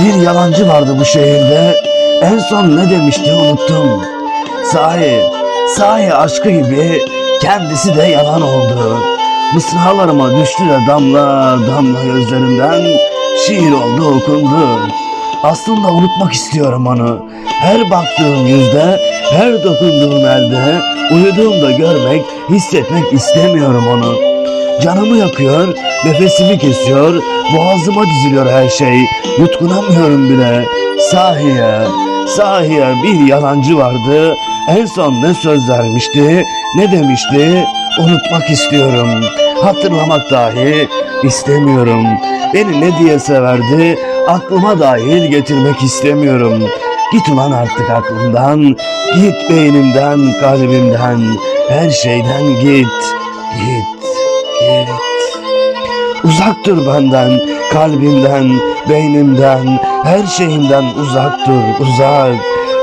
Bir yalancı vardı bu şehirde. En son ne demişti unuttum. Sahi, sahi aşkı gibi kendisi de yalan oldu. Mısralarıma düştü de damla damla gözlerimden şiir oldu okundu. Aslında unutmak istiyorum onu. Her baktığım yüzde, her dokunduğum elde, uyuduğumda görmek, hissetmek istemiyorum onu. Canımı yakıyor, nefesimi kesiyor, boğazıma diziliyor her şey. Yutkunamıyorum bile. Sahiye, sahiye bir yalancı vardı. En son ne söz vermişti, ne demişti unutmak istiyorum. Hatırlamak dahi istemiyorum. Beni ne diye severdi aklıma dahil getirmek istemiyorum. Git ulan artık aklımdan, git beynimden, kalbimden, her şeyden git, git, git. Uzak dur benden, kalbimden, beynimden, her şeyimden uzak dur, uzak.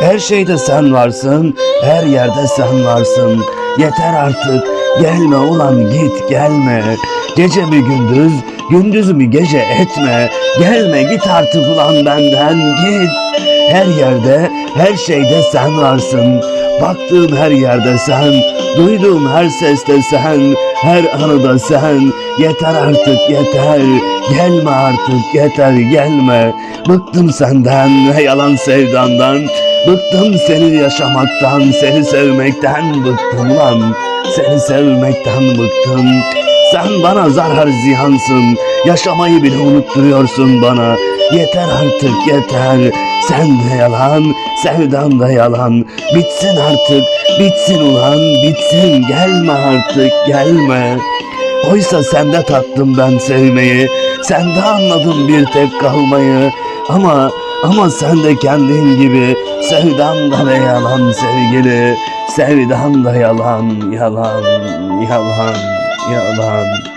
Her şeyde sen varsın, her yerde sen varsın. Yeter artık, gelme ulan git gelme. Gece mi gündüz, gündüz mü gece etme. Gelme git artık ulan benden git. Her yerde, her şeyde sen varsın. Baktığım her yerde sen, duyduğum her seste sen, her anıda sen. Yeter artık yeter, gelme artık yeter gelme. Bıktım senden yalan sevdandan. Bıktım seni yaşamaktan, seni sevmekten bıktım lan. Seni sevmekten bıktım. Sen bana zarar ziyansın. Yaşamayı bile unutturuyorsun bana. Yeter artık yeter. Sen de yalan, sevdan da yalan. Bitsin artık, bitsin ulan, bitsin. Gelme artık, gelme. Oysa sende tattım ben sevmeyi. Sende anladım bir tek kalmayı. Ama ama sen de kendin gibi sevdan da ne yalan sevgili. Sevdan da yalan, yalan, yalan, yalan.